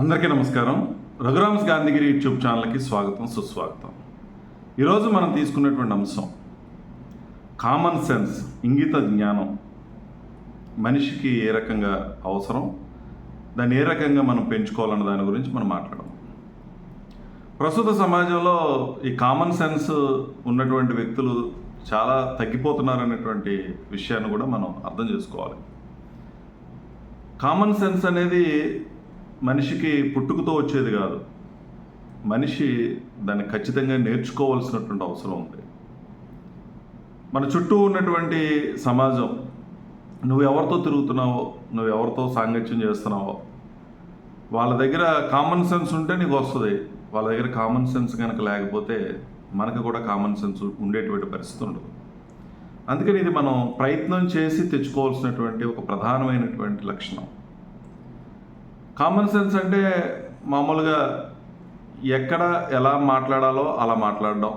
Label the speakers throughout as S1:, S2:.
S1: అందరికీ నమస్కారం. రఘురామ్స్ గాంధీగిరి యూట్యూబ్ ఛానల్కి స్వాగతం సుస్వాగతం. ఈరోజు మనం తీసుకున్నటువంటి అంశం కామన్ సెన్స్ ఇంగిత జ్ఞానం. మనిషికి ఏ రకంగా అవసరం దాన్ని ఏ రకంగా మనం పెంచుకోవాలన్న దాని గురించి మనం మాట్లాడదాం. ప్రస్తుత సమాజంలో ఈ కామన్ సెన్స్ ఉన్నటువంటి వ్యక్తులు చాలా తగ్గిపోతున్నారనేటువంటి విషయాన్ని కూడా మనం అర్థం చేసుకోవాలి. కామన్ సెన్స్ అనేది మనిషికి పుట్టుకతో వచ్చేది కాదు. మనిషి దాన్ని ఖచ్చితంగా నేర్చుకోవాల్సినటువంటి అవసరం ఉంది. మన చుట్టూ ఉన్నటువంటి సమాజం నువ్వు ఎవరితో తిరుగుతున్నావో నువ్వు ఎవరితో సాంగత్యం చేస్తున్నావో వాళ్ళ దగ్గర కామన్ సెన్స్ ఉంటే నీకు వస్తుంది. వాళ్ళ దగ్గర కామన్ సెన్స్ కనుక లేకపోతే మనకు కూడా కామన్ సెన్స్ ఉండేటువంటి పరిస్థితి ఉండదు. అందుకని ఇది మనం ప్రయత్నం చేసి తెచ్చుకోవాల్సినటువంటి ఒక ప్రధానమైనటువంటి లక్షణం. కామన్ సెన్స్ అంటే మామూలుగా ఎక్కడ ఎలా మాట్లాడాలో అలా మాట్లాడడం.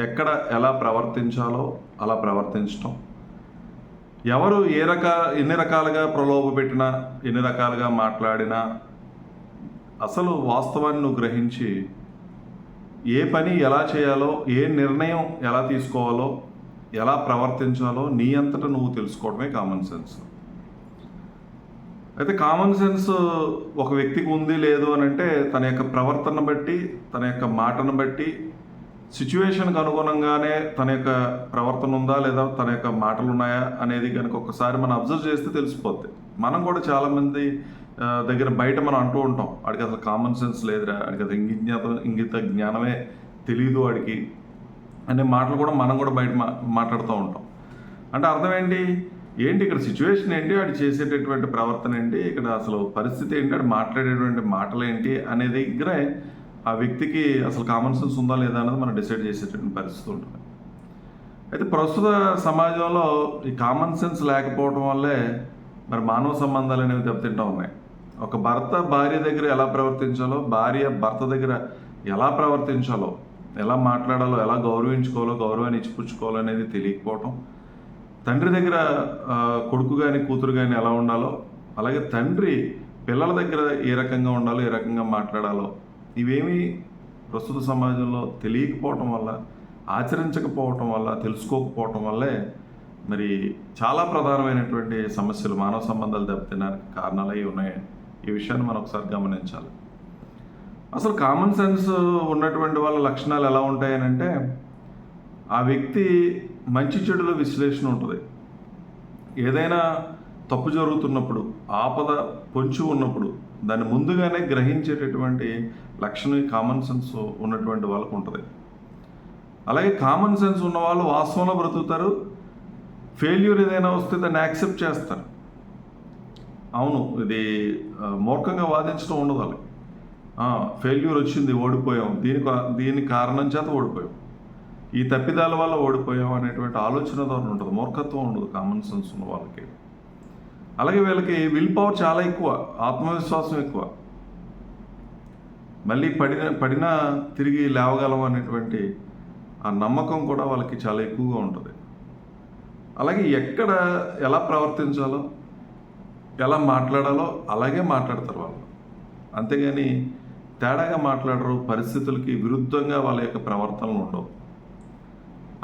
S1: ఎక్కడ ఎలా ప్రవర్తించాలో అలా ప్రవర్తించడం ఎవరు ఏ రక ఎన్ని రకాలుగా ప్రలోభ పెట్టినా ఎన్ని రకాలుగా మాట్లాడినా అసలు వాస్తవాన్ని నువ్వు గ్రహించి ఏ పని ఎలా చేయాలో ఏ నిర్ణయం ఎలా తీసుకోవాలో ఎలా ప్రవర్తించాలో నీ అంతటా నువ్వు తెలుసుకోవడమే కామన్ సెన్స్ అయితే కామన్ సెన్స్ ఒక వ్యక్తికి ఉంది లేదు అని అంటే తన యొక్క ప్రవర్తన బట్టి తన యొక్క మాటను బట్టి సిచ్యువేషన్కి అనుగుణంగానే తన యొక్క ప్రవర్తన ఉందా లేదా తన యొక్క మాటలు ఉన్నాయా అనేది కనుక ఒకసారి మనం అబ్జర్వ్ చేస్తే తెలిసిపోద్ది. మనం కూడా చాలామంది దగ్గర బయట మనం అంటూ ఉంటాం వాడికి అసలు కామన్ సెన్స్ లేదురా వాడికి అసలు ఇంగిజ్ఞాత ఇంగిత జ్ఞానమే తెలియదు వాడికి అనే మాటలు కూడా మనం కూడా బయట మా మాట్లాడుతూ ఉంటాం. అంటే అర్థం ఏంటి? ఏంటి ఇక్కడ సిచ్యువేషన్ ఏంటి? వాడు చేసేటటువంటి ప్రవర్తన ఏంటి? ఇక్కడ అసలు పరిస్థితి ఏంటి? వాడు మాట్లాడేటువంటి మాటలు ఏంటి? అనే దగ్గరే ఆ వ్యక్తికి అసలు కామన్ సెన్స్ ఉందా లేదా అనేది మనం డిసైడ్ చేసేటటువంటి పరిస్థితి ఉంటుంది. అయితే ప్రస్తుత సమాజంలో ఈ కామన్ సెన్స్ లేకపోవడం వల్లే మరి మానవ సంబంధాలు అనేవి దెబ్బతింటూ ఉన్నాయి. ఒక భర్త భార్య దగ్గర ఎలా ప్రవర్తించాలో భార్య భర్త దగ్గర ఎలా ప్రవర్తించాలో ఎలా మాట్లాడాలో ఎలా గౌరవించుకోవాలో గౌరవాన్ని ఇచ్చిపుచ్చుకోవాలో అనేది తెలియకపోవటం తండ్రి దగ్గర కొడుకు కానీ కూతురు కానీ ఎలా ఉండాలో అలాగే తండ్రి పిల్లల దగ్గర ఏ రకంగా ఉండాలో ఏ రకంగా మాట్లాడాలో ఇవేమీ ప్రస్తుత సమాజంలో తెలియకపోవటం వల్ల ఆచరించకపోవటం వల్ల తెలుసుకోకపోవటం వల్లే మరి చాలా ప్రధానమైనటువంటి సమస్యలు మానవ సంబంధాలు దెబ్బతినడానికి కారణాలు అయి ఉన్నాయి. ఈ విషయాన్ని మనం ఒకసారి గమనించాలి. అసలు కామన్ సెన్స్ ఉన్నటువంటి వాళ్ళ లక్షణాలు ఎలా ఉంటాయని అంటే ఆ వ్యక్తి మంచి చెడుల విశ్లేషణ ఉంటుంది. ఏదైనా తప్పు జరుగుతున్నప్పుడు ఆపద పొంచి ఉన్నప్పుడు దాన్ని ముందుగానే గ్రహించేటటువంటి లక్షణం ఈ కామన్ సెన్స్ ఉన్నటువంటి వాళ్ళకు ఉంటుంది. అలాగే కామన్ సెన్స్ ఉన్న వాళ్ళు వాస్తవంలో బ్రతుకుతారు. ఫెయిల్యూర్ ఏదైనా వస్తే దాన్ని యాక్సెప్ట్ చేస్తారు. అవును ఇది మూర్ఖంగా వాదించడం ఉండదు వాళ్ళకి. ఫెయిల్యూర్ వచ్చింది ఓడిపోయాం. దీనికి దీని కారణం చేత ఓడిపోయాం. ఈ తప్పిదాల వల్ల ఓడిపోయాం అనేటువంటి ఆలోచన ధోరణి ఉంటుంది మూర్ఖత్వం ఉండదు కామన్ సెన్స్ ఉన్న వాళ్ళకి. అలాగే వీళ్ళకి విల్ పవర్ చాలా ఎక్కువ ఆత్మవిశ్వాసం ఎక్కువ. మళ్ళీ పడిన పడినా తిరిగి లేవగలం అనేటువంటి ఆ నమ్మకం కూడా వాళ్ళకి చాలా ఎక్కువగా ఉంటుంది. అలాగే ఎక్కడ ఎలా ప్రవర్తించాలో ఎలా మాట్లాడాలో అలాగే మాట్లాడతారు వాళ్ళు. అంతేగాని తేడాగా మాట్లాడరు పరిస్థితులకి విరుద్ధంగా వాళ్ళ యొక్క ప్రవర్తనలు ఉండవు.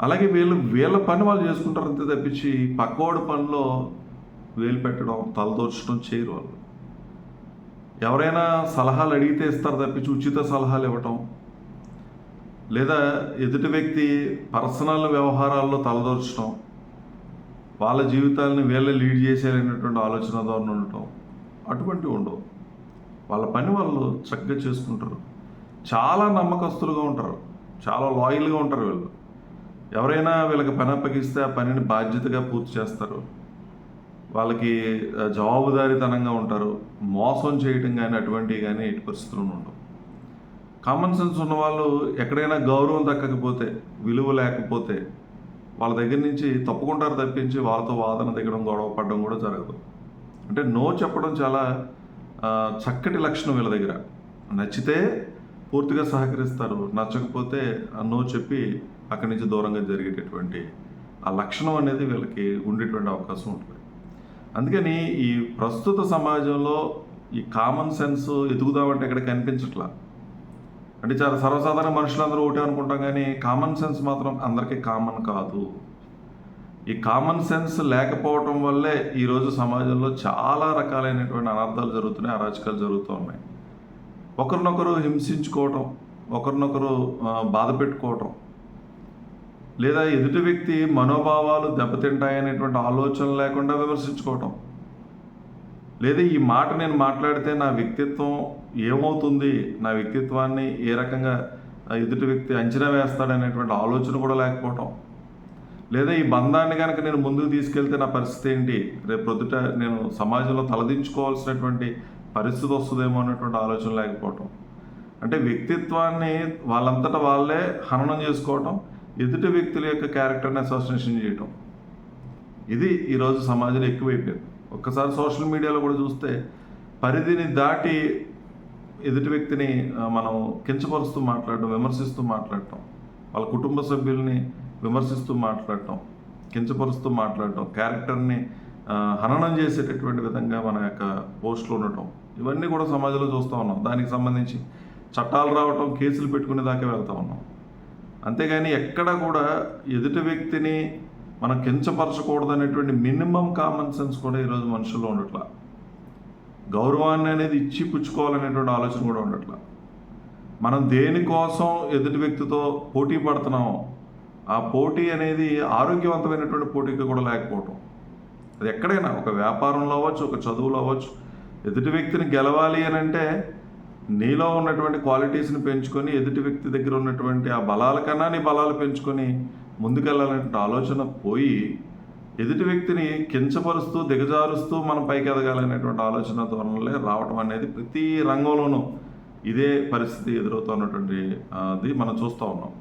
S1: అలాగే వీళ్ళు వీళ్ళ పని వాళ్ళు చేసుకుంటారు అంతే తప్పించి పక్కవాడి పనిలో వేలు పెట్టడం తలదోర్చడం చేయరు వాళ్ళు. ఎవరైనా సలహాలు అడిగితే ఇస్తారు తప్పించి ఉచిత సలహాలు ఇవ్వటం. లేదా ఎదుటి వ్యక్తి పర్సనల్ వ్యవహారాల్లో తలదోర్చడం వాళ్ళ జీవితాలను వీళ్ళే లీడ్ చేసేయాలనేటువంటి ఆలోచన ద్వారా ఉండటం. అటువంటివి ఉండవు. వాళ్ళ పని వాళ్ళు చక్కగా చేసుకుంటారు. చాలా నమ్మకస్తులుగా ఉంటారు. చాలా లాయల్గా ఉంటారు వీళ్ళు. ఎవరైనా వీళ్ళకి పని అప్పగిస్తే ఆ పనిని బాధ్యతగా పూర్తి చేస్తారు. వాళ్ళకి జవాబుదారీతనంగా ఉంటారు. మోసం చేయటం కానీ అటువంటివి కానీ ఎటు పరిస్థితులు ఉండవు. కామన్ సెన్స్ ఉన్నవాళ్ళు ఎక్కడైనా గౌరవం దక్కకపోతే విలువ లేకపోతే వాళ్ళ దగ్గర నుంచి తప్పుకుంటారు తప్పించి వాళ్ళతో వాదన దిగడం గొడవ పడడం కూడా జరగదు. అంటే నో చెప్పడం చాలా చక్కటి లక్షణం వీళ్ళ దగ్గర. నచ్చితే పూర్తిగా సహకరిస్తారు. నచ్చకపోతే ఆ నో చెప్పి అక్కడి నుంచి దూరంగా జరిగేటటువంటి ఆ లక్షణం అనేది వీళ్ళకి ఉండేటువంటి అవకాశం ఉంటుంది. అందుకని ఈ ప్రస్తుత సమాజంలో ఈ కామన్ సెన్స్ ఎదుగుదామంటే ఇక్కడ కనిపించట్లా? అంటే చాలా సర్వసాధారణ మనుషులందరూ ఒకటే అనుకుంటాం కానీ కామన్ సెన్స్ మాత్రం అందరికీ కామన్ కాదు. ఈ కామన్ సెన్స్ లేకపోవటం వల్లే ఈరోజు సమాజంలో చాలా రకాలైనటువంటి అనర్థాలు జరుగుతున్నాయి అరాచకాలు జరుగుతూ ఉన్నాయి. ఒకరినొకరు హింసించుకోవటం ఒకరినొకరు బాధ పెట్టుకోవటం లేదా ఎదుటి వ్యక్తి మనోభావాలు దెబ్బతింటాయనేటువంటి ఆలోచన లేకుండా విమర్శించుకోవటం. లేదా ఈ మాట నేను మాట్లాడితే నా వ్యక్తిత్వం ఏమవుతుంది? నా వ్యక్తిత్వాన్ని ఏ రకంగా ఎదుటి వ్యక్తి అంచనా వేస్తాడనేటువంటి ఆలోచన కూడా లేకపోవటం. లేదా ఈ బంధాన్ని కనుక నేను ముందుకు తీసుకెళ్తే నా పరిస్థితి ఏంటి? రేపు ప్రొద్దుట నేను సమాజంలో తలదించుకోవాల్సినటువంటి పరిస్థితి వస్తుందేమో అనేటువంటి ఆలోచన లేకపోవటం. అంటే వ్యక్తిత్వాన్ని వాళ్ళంతటా వాళ్ళే హననం చేసుకోవటం. ఎదుటి వ్యక్తుల యొక్క క్యారెక్టర్ని అసోసియేషన్ చేయటం. ఇది ఈరోజు సమాజంలో ఎక్కువైపోయింది. ఒక్కసారి సోషల్ మీడియాలో కూడా చూస్తే పరిధిని దాటి ఎదుటి వ్యక్తిని మనం కించపరుస్తూ మాట్లాడటం విమర్శిస్తూ మాట్లాడటం వాళ్ళ కుటుంబ సభ్యుల్ని విమర్శిస్తూ మాట్లాడటం కించపరుస్తూ మాట్లాడటం క్యారెక్టర్ని హననం చేసేటటువంటి విధంగా మన యొక్క పోస్టులు ఉండటం ఇవన్నీ కూడా సమాజంలో చూస్తూ ఉన్నాం. దానికి సంబంధించి చట్టాలు రావటం కేసులు పెట్టుకునే దాకా వెళ్తూ ఉన్నాం. అంతేగాని ఎక్కడ కూడా ఎదుటి వ్యక్తిని మనం కించపరచకూడదు అనేటువంటి మినిమం కామన్ సెన్స్ కూడా ఈరోజు మనుషుల్లో ఉండట్లా. గౌరవాన్ని అనేది ఇచ్చి పుచ్చుకోవాలనేటువంటి ఆలోచన కూడా ఉండట్లా. మనం దేనికోసం ఎదుటి వ్యక్తితో పోటీ పడుతున్నామో ఆ పోటీ అనేది ఆరోగ్యవంతమైనటువంటి పోటీగా కూడా లేకపోవటం. అది ఎక్కడైనా ఒక వ్యాపారంలో అవ్వచ్చు ఒక చదువులో అవ్వచ్చు ఎదుటి వ్యక్తిని గెలవాలి అని అంటే నీలో ఉన్నటువంటి క్వాలిటీస్ని పెంచుకొని ఎదుటి వ్యక్తి దగ్గర ఉన్నటువంటి ఆ బలాల కన్నా నీ బలాలు పెంచుకొని ముందుకెళ్ళాలంటే ఆలోచన పోయి ఎదుటి వ్యక్తిని కించపరుస్తూ దిగజారుస్తూ మనం పైకి ఎదగాలనేటువంటి ఆలోచన ధోరణిలో రావడం అనేది ప్రతి రంగంలోనూ ఇదే పరిస్థితి ఎదురవుతున్నటువంటి అది మనం చూస్తూ ఉన్నాం.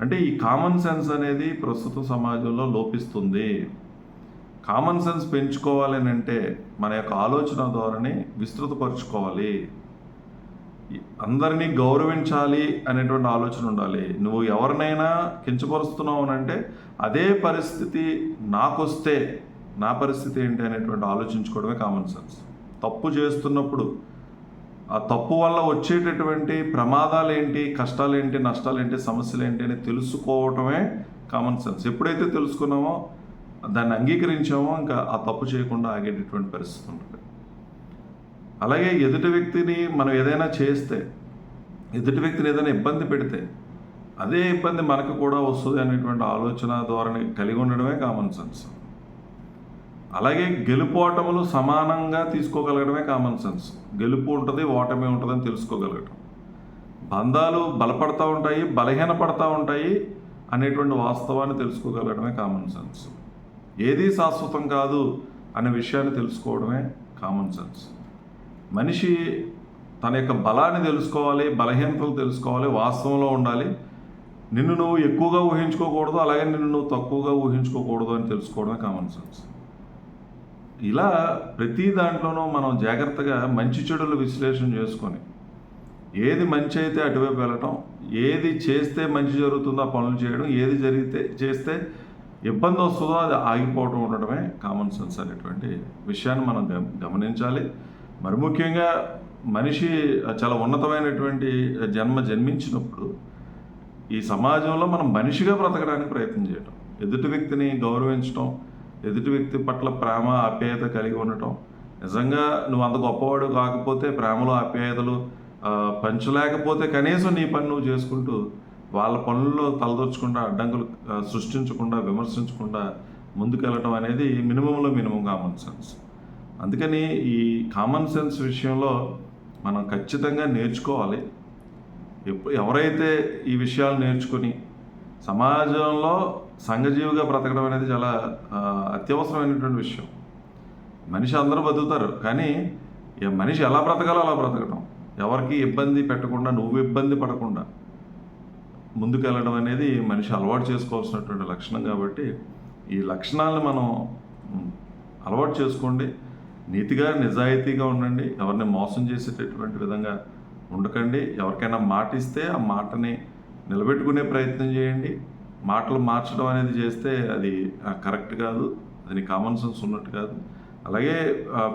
S1: అంటే ఈ కామన్ సెన్స్ అనేది ప్రస్తుత సమాజంలో లోపిస్తుంది. కామన్ సెన్స్ పెంచుకోవాలి అని అంటే మన యొక్క ఆలోచన ధోరణి విస్తృతపరచుకోవాలి. అందరినీ గౌరవించాలి అనేటువంటి ఆలోచన ఉండాలి. నువ్వు ఎవరినైనా కించపరుస్తున్నావు అని అంటే అదే పరిస్థితి నాకొస్తే నా పరిస్థితి ఏంటి అనేటువంటి ఆలోచించుకోవడమే కామన్ సెన్స్ తప్పు చేస్తున్నప్పుడు ఆ తప్పు వల్ల వచ్చేటటువంటి ప్రమాదాలు ఏంటి కష్టాలు ఏంటి నష్టాలు ఏంటి సమస్యలు ఏంటి అని తెలుసుకోవటమే కామన్ సెన్స్ ఎప్పుడైతే తెలుసుకున్నామో దాన్ని అంగీకరించామో ఇంకా ఆ తప్పు చేయకుండా ఆగేటటువంటి పరిస్థితి ఉంటుంది. అలాగే ఎదుటి వ్యక్తిని మనం ఏదైనా చేస్తే ఎదుటి వ్యక్తిని ఏదైనా ఇబ్బంది పెడితే అదే ఇబ్బంది మనకు కూడా వస్తుంది అనేటువంటి ఆలోచన ధోరణి కలిగి ఉండడమే కామన్ సెన్స్ అలాగే గెలుపు ఓటములు సమానంగా తీసుకోగలగడమే కామన్ సెన్స్ గెలుపు ఉంటుంది ఓటమి ఉంటుందని తెలుసుకోగలగడం బంధాలు బలపడతా ఉంటాయి బలహీనపడతా ఉంటాయి అనేటువంటి వాస్తవాన్ని తెలుసుకోగలగడమే కామన్ సెన్స్ ఏది శాశ్వతం కాదు అనే విషయాన్ని తెలుసుకోవడమే కామన్ సెన్స్ మనిషి తన యొక్క బలాన్ని తెలుసుకోవాలి బలహీనతలు తెలుసుకోవాలి వాస్తవంలో ఉండాలి. నిన్ను నువ్వు ఎక్కువగా ఊహించుకోకూడదు అలాగే నిన్ను నువ్వు తక్కువగా ఊహించుకోకూడదు అని తెలుసుకోవడమే కామన్ సెన్స్ ఇలా ప్రతి దాంట్లోనూ మనం జాగ్రత్తగా మంచి చెడులు విశ్లేషణ చేసుకొని ఏది మంచి అయితే అటువైపు వెళ్ళటం ఏది చేస్తే మంచి జరుగుతుందో ఆ పనులు చేయడం ఏది జరిగితే చేస్తే ఇబ్బంది వస్తుందో అది ఆగిపోవటం ఉండటమే కామన్ సెన్స్ అనేటువంటి విషయాన్ని మనం గమ- గమనించాలి. మరి ముఖ్యంగా మనిషి చాలా ఉన్నతమైనటువంటి జన్మ జన్మించినప్పుడు ఈ సమాజంలో మనం మనిషిగా బ్రతకడానికి ప్రయత్నం చేయటం. ఎదుటి వ్యక్తిని గౌరవించటం ఎదుటి వ్యక్తి పట్ల ప్రేమ ఆప్యాయత కలిగి ఉండటం. నిజంగా నువ్వు అంత గొప్పవాడు కాకపోతే ప్రేమలో ఆప్యాయతలు పంచలేకపోతే కనీసం నీ పని నువ్వు చేసుకుంటూ వాళ్ళ పనుల్లో తలదొచ్చకుండా అడ్డంకులు సృష్టించకుండా విమర్శించకుండా ముందుకెళ్ళటం అనేది మినిమంలో మినిమం కామన్ సెన్స్ అందుకని ఈ కామన్ సెన్స్ విషయంలో మనం ఖచ్చితంగా నేర్చుకోవాలి. ఎవరైతే ఈ విషయాలు నేర్చుకుని సమాజంలో సంఘజీవిగా బ్రతకడం అనేది చాలా అత్యవసరమైనటువంటి విషయం. మనిషి అందరూ బతుకుతారు కానీ ఈ మనిషి ఎలా బ్రతకాలో అలా బ్రతకడం ఎవరికి ఇబ్బంది పెట్టకుండా నువ్వు ఇబ్బంది పడకుండా ముందుకెళ్ళడం అనేది మనిషి అలవాటు చేసుకోవాల్సినటువంటి లక్షణం కాబట్టి ఈ లక్షణాలను మనం అలవాటు చేసుకోండి. నీతిగా నిజాయితీగా ఉండండి. ఎవరిని మోసం చేసేటటువంటి విధంగా ఉండకండి. ఎవరికైనా మాట ఇస్తే ఆ మాటని నిలబెట్టుకునే ప్రయత్నం చేయండి. మాటలు మార్చడం అనేది చేస్తే అది కరెక్ట్ కాదు. అది కామన్ సెన్స్ ఉన్నట్టు కాదు. అలాగే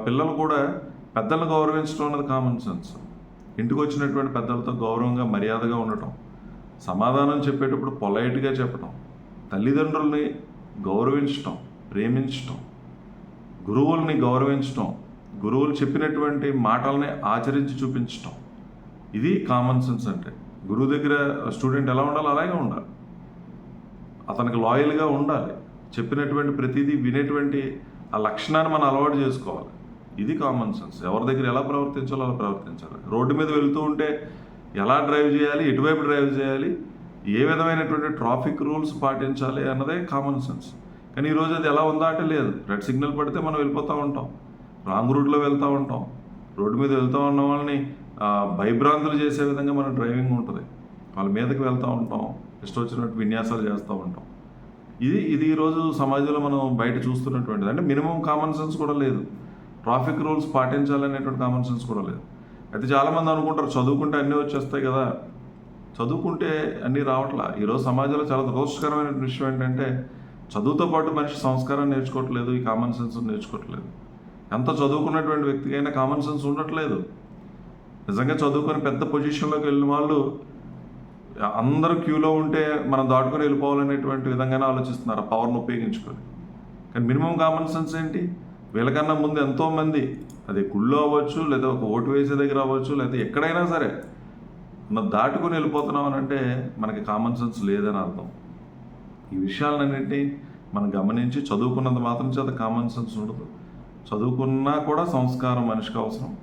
S1: పిల్లలు కూడా పెద్దలను గౌరవించడం అన్నది కామన్ సెన్స్ ఇంటికి వచ్చినటువంటి పెద్దలతో గౌరవంగా మర్యాదగా ఉండటం. సమాధానం చెప్పేటప్పుడు పొలైట్గా చెప్పడం తల్లిదండ్రుల్ని గౌరవించటం ప్రేమించటం. గురువుల్ని గౌరవించటం గురువులు చెప్పినటువంటి మాటల్ని ఆచరించి చూపించటం. ఇది కామన్ సెన్స్ అంటే. గురువు దగ్గర స్టూడెంట్ ఎలా ఉండాలో అలాగే ఉండాలి. అతనికి లాయల్గా ఉండాలి. చెప్పినటువంటి ప్రతిదీ వినేటువంటి ఆ లక్షణాన్ని మనం అలవాటు చేసుకోవాలి. ఇది కామన్ సెన్స్ ఎవరి దగ్గర ఎలా ప్రవర్తించాలో అలా ప్రవర్తించాలి. రోడ్డు మీద వెళ్తూ ఉంటే ఎలా డ్రైవ్ చేయాలి? ఎటువైపు డ్రైవ్ చేయాలి? ఏ విధమైనటువంటి ట్రాఫిక్ రూల్స్ పాటించాలి అన్నదే కామన్ సెన్స్ కానీ ఈరోజు అది ఎలా ఉందా అంటే లేదు. రెడ్ సిగ్నల్ పడితే మనం వెళ్ళిపోతూ ఉంటాం. రాంగ్ రూట్లో వెళ్తూ ఉంటాం. రోడ్డు మీద వెళ్తూ ఉన్న వాళ్ళని భయభ్రాంతులు చేసే విధంగా మన డ్రైవింగ్ ఉంటుంది. వాళ్ళ మీదకి వెళ్తూ ఉంటాం. ఇష్టం వచ్చినట్టు విన్యాసాలు చేస్తూ ఉంటాం. ఇది ఇది ఈరోజు సమాజంలో మనం బయట చూస్తున్నటువంటిది. అంటే మినిమం కామన్ సెన్స్ కూడా లేదు. ట్రాఫిక్ రూల్స్ పాటించాలనేటువంటి కామన్ సెన్స్ కూడా లేదు. అయితే చాలామంది అనుకుంటారు చదువుకుంటే అన్నీ వచ్చేస్తాయి కదా. చదువుకుంటే అన్నీ రావట్లా. ఈరోజు సమాజంలో చాలా దురదృష్టకరమైన విషయం ఏంటంటే చదువుతో పాటు మనిషి సంస్కారం నేర్చుకోవట్లేదు ఈ కామన్ సెన్స్ నేర్చుకోవట్లేదు. ఎంత చదువుకున్నటువంటి వ్యక్తికైనా కామన్ సెన్స్ ఉండట్లేదు. నిజంగా చదువుకొని పెద్ద పొజిషన్లోకి వెళ్ళిన వాళ్ళు అందరూ క్యూలో ఉంటే మనం దాటుకొని వెళ్ళిపోవాలనేటువంటి విధంగానే ఆలోచిస్తున్నారు ఆ పవర్ను ఉపయోగించుకొని. కానీ మినిమం కామన్ సెన్స్ ఏంటి? వీళ్ళకన్నా ముందు ఎంతోమంది అది గుళ్ళో అవ్వచ్చు లేదా ఒక ఓటు వేసే దగ్గర అవ్వచ్చు లేదా ఎక్కడైనా సరే మనం దాటుకొని వెళ్ళిపోతున్నాం అని అంటే మనకి కామన్ సెన్స్ లేదని అర్థం. ఈ విషయాలన్నింటినీ మనం గమనించి చదువుకున్నంత మాత్రం చేత కామన్ సెన్స్ ఉండదు. చదువుకున్నా కూడా సంస్కారం మనిషికి అవసరం.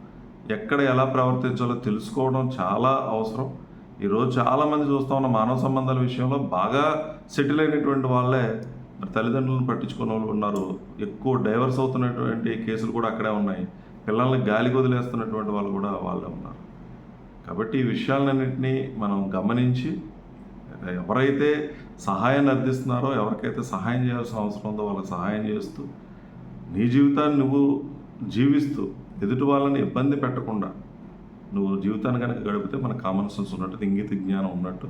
S1: ఎక్కడ ఎలా ప్రవర్తించాలో తెలుసుకోవడం చాలా అవసరం. ఈరోజు చాలామంది చూస్తూ ఉన్న మానవ సంబంధాల విషయంలో బాగా సెటిల్ అయినటువంటి వాళ్ళే మరి తల్లిదండ్రులను పట్టించుకున్న వాళ్ళు ఉన్నారు. ఎక్కువ డైవర్స్ అవుతున్నటువంటి కేసులు కూడా అక్కడే ఉన్నాయి. పిల్లల్ని గాలి వదిలేస్తున్నటువంటి వాళ్ళు కూడా వాళ్ళే ఉన్నారు. కాబట్టి ఈ విషయాలన్నింటినీ మనం గమనించి ఎవరైతే సహాయాన్ని అందిస్తున్నారో ఎవరికైతే సహాయం చేయాల్సిన అవసరం ఉందో వాళ్ళకి సహాయం చేస్తూ నీ జీవితాన్ని నువ్వు జీవిస్తూ ఎదుటి వాళ్ళని ఇబ్బంది పెట్టకుండా నువ్వు జీవితాన్ని కనుక గడిపితే మన కామన్ సెన్స్ ఉన్నట్టు ఇంగిత జ్ఞానం ఉన్నట్టు.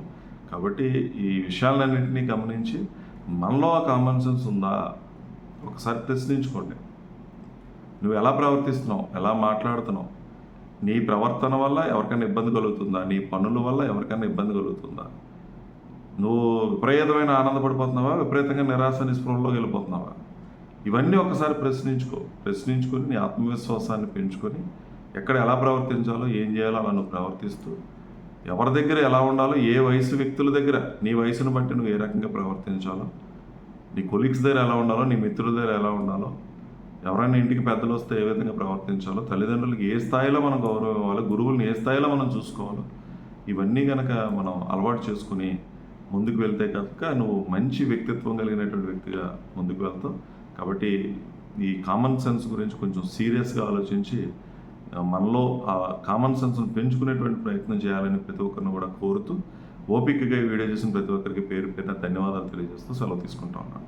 S1: కాబట్టి ఈ విషయాలన్నింటినీ గమనించి మనలో ఆ కామన్ సెన్స్ ఉందా? ఒకసారి ప్రశ్నించుకోండి. నువ్వు ఎలా ప్రవర్తిస్తున్నావు? ఎలా మాట్లాడుతున్నావు? నీ ప్రవర్తన వల్ల ఎవరికైనా ఇబ్బంది కలుగుతుందా? నీ పనుల వల్ల ఎవరికైనా ఇబ్బంది కలుగుతుందా? నువ్వు విపరీతమైన ఆనందపడిపోతున్నావా? విపరీతంగా నిరాశ నిస్పృహంలోకి వెళ్ళిపోతున్నావా? ఇవన్నీ ఒకసారి ప్రశ్నించుకో. ప్రశ్నించుకొని నీ ఆత్మవిశ్వాసాన్ని పెంచుకొని ఎక్కడ ఎలా ప్రవర్తించాలో ఏం చేయాలో అలా నువ్వు ప్రవర్తిస్తూ ఎవరి దగ్గర ఎలా ఉండాలో ఏ వయసు వ్యక్తుల దగ్గర నీ వయసును బట్టి నువ్వు ఏ రకంగా ప్రవర్తించాలో నీ కొలీగ్స్ దగ్గర ఎలా ఉండాలో నీ మిత్రుల దగ్గర ఎలా ఉండాలో ఎవరైనా ఇంటికి పెద్దలు వస్తే ఏ విధంగా ప్రవర్తించాలో తల్లిదండ్రులకి ఏ స్థాయిలో మనం గౌరవం ఇవ్వాలి గురువుల్ని ఏ స్థాయిలో మనం చూసుకోవాలో ఇవన్నీ కనుక మనం అలవాటు చేసుకుని ముందుకు వెళ్తే కనుక నువ్వు మంచి వ్యక్తిత్వం కలిగినటువంటి వ్యక్తిగా ముందుకు వెళ్తావు. కాబట్టి ఈ కామన్ సెన్స్ గురించి కొంచెం సీరియస్గా ఆలోచించి మనలో ఆ కామన్ సెన్స్ను పెంచుకునేటువంటి ప్రయత్నం చేయాలని ప్రతి ఒక్కరిని కూడా కోరుతూ ఓపికగా వీడియో చేసిన ప్రతి ఒక్కరికి పేరు పేరున ధన్యవాదాలు తెలియజేస్తూ సెలవు తీసుకుంటా ఉన్నాను.